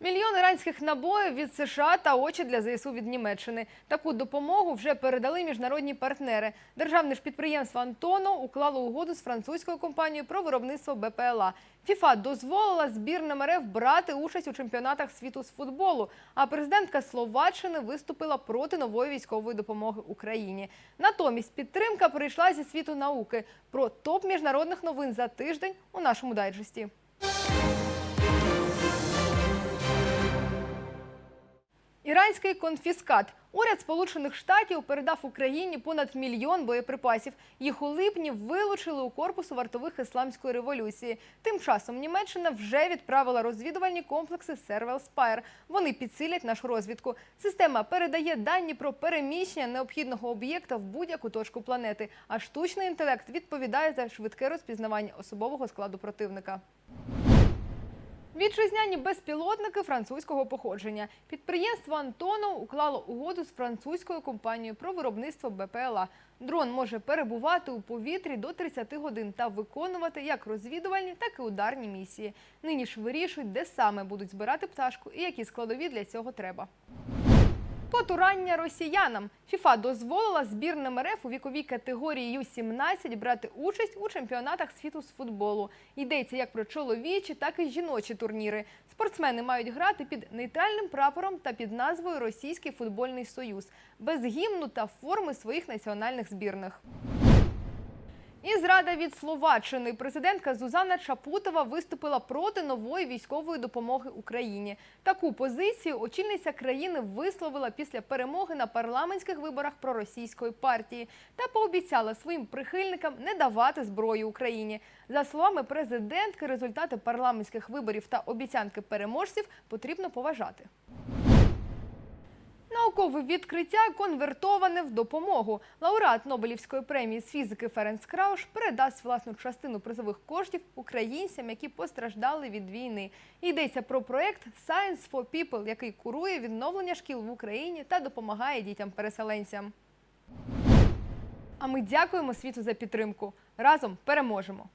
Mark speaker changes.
Speaker 1: Мільйон іранських набоїв від США та очі для ЗСУ від Німеччини. Таку допомогу вже передали міжнародні партнери. Державне ж підприємство Антоно уклало угоду з французькою компанією про виробництво БПЛА. ФІФА дозволила збірним РФ брати участь у чемпіонатах світу з футболу. А президентка Словаччини виступила проти нової військової допомоги Україні. Натомість підтримка прийшла зі світу науки. Про топ міжнародних новин за тиждень у нашому дайджесті. Іранський конфіскат. Уряд Сполучених Штатів передав Україні понад мільйон боєприпасів. Їх у липні вилучили у корпусу вартових ісламської революції. Тим часом Німеччина вже відправила розвідувальні комплекси Сервел Спайр. Вони підсилять нашу розвідку. Система передає дані про переміщення необхідного об'єкта в будь-яку точку планети. А штучний інтелект відповідає за швидке розпізнавання особового складу противника. Вітчизняні безпілотники французького походження. Підприємство Антонов уклало угоду з французькою компанією про виробництво БПЛА. Дрон може перебувати у повітрі до 30 годин та виконувати як розвідувальні, так і ударні місії. Нині ж вирішують, де саме будуть збирати пташку і які складові для цього треба. Потурання росіянам. ФІФА дозволила збірним РФ у віковій категорії Ю-17 брати участь у чемпіонатах світу з футболу. Йдеться як про чоловічі, так і жіночі турніри. Спортсмени мають грати під нейтральним прапором та під назвою Російський футбольний союз без гімну та форми своїх національних збірних. І зрада від Словаччини. Президентка Зузана Чапутова виступила проти нової військової допомоги Україні. Таку позицію очільниця країни висловила після перемоги на парламентських виборах проросійської партії та пообіцяла своїм прихильникам не давати зброю Україні. За словами президентки, результати парламентських виборів та обіцянки переможців потрібно поважати. Наукове відкриття конвертоване в допомогу. Лауреат Нобелівської премії з фізики Ференц Крауш передасть власну частину призових коштів українцям, які постраждали від війни. Йдеться про проект Science for People, який курує відновлення шкіл в Україні та допомагає дітям-переселенцям. А ми дякуємо світу за підтримку. Разом переможемо!